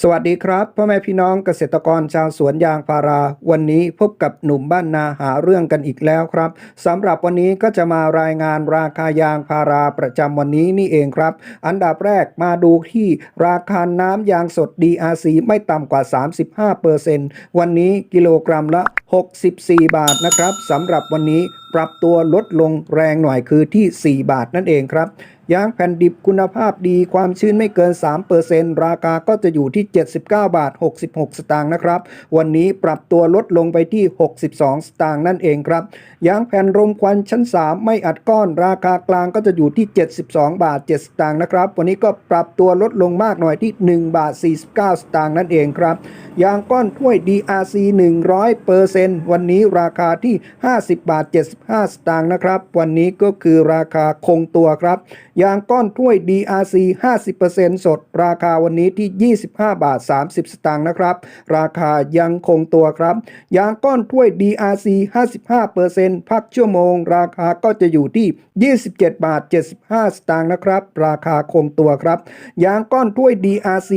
สวัสดีครับพ่อแม่พี่น้องเกษตรกรชาวสวนยางพารา วันนี้พบกับหนุ่มบ้านนาหาเรื่องกันอีกแล้วครับสำหรับวันนี้ก็จะมารายงานราคายางพาราประจำวันนี้นี่เองครับ อันดับแรกมาดูที่ราคาน้ำยางสด DRC ไม่ต่ำกว่า 35%วันนี้กิโลกรัมละ 64 บาทนะครับสำหรับวันนี้ปรับตัวลดลงแรงหน่อยคือที่ 4 บาทนั่นเองครับ ยางแผ่นดิบคุณภาพดีความชื้นไม่เกิน 3%ราคาก็จะอยู่ที่ 79 บาท 66 สตางค์นะครับ วันนี้ปรับตัวลดลงไปที่ 62 สตางค์นั่นเองครับ ยางแผ่นรมควันชั้น 3 ไม่อัดก้อนราคากลางก็จะอยู่ที่ 72 บาท 7 สตางค์นะครับ วันนี้ก็ปรับตัวลดลงมากหน่อยที่ 1 บาท 49 สตางค์นั่นเองครับ ยางก้อนถ้วย DRC 100%วันนี้ราคาที่ 50 บาท 75 สตางค์นะครับ วันนี้ก็คือราคาคงตัวครับยางก้อนถ้วย DRC 50%สด ราคาวันนี้ที่ 25 บาท 30 สตางค์นะครับ ราคายังคงตัวครับ ยางก้อนถ้วย DRC 55%พักชั่วโมง ราคาก็จะอยู่ที่ 27 บาท 75 สตางค์นะครับ ราคาคงตัวครับ ยางก้อนถ้วย DRC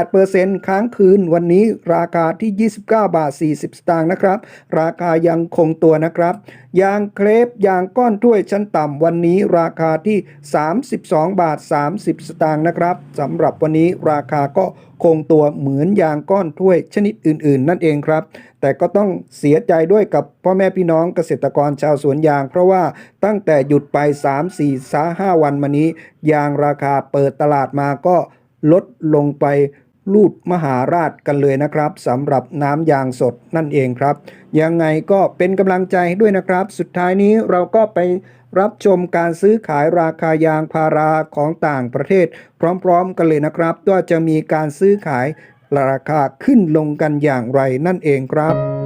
58%ค้างคืนวันนี้ราคาที่ 29 บาท 40 สตางค์นะครับ ราคายังคงตัวนะครับยางเครปยางก้อนถ้วยชั้นต่ำวันนี้ราคาที่ 32 บาท 30 สตางค์นะครับสำหรับวันนี้ราคาก็คงตัวเหมือนยางก้อนถ้วยชนิดอื่น ๆ นั่นเองครับ แต่ก็ต้องเสียใจด้วยกับพ่อแม่พี่น้องเกษตรกรชาวสวนยาง เพราะว่าตั้งแต่หยุดไป 3 4 3 5วันมานี้ ยางราคาเปิดตลาดมาก็ลดลงไป ลูดมหาราชกันเลยนะครับสำหรับน้ำยางสดนั่นเองครับ ยังไงก็เป็นกำลังใจให้ด้วยนะครับ สุดท้ายนี้เราก็ไปรับชมการซื้อขายราคายางพาราของต่างประเทศ พร้อมๆ กันเลยนะครับว่าจะมีการซื้อขายราคาขึ้นลงกันอย่างไรนั่นเองครับ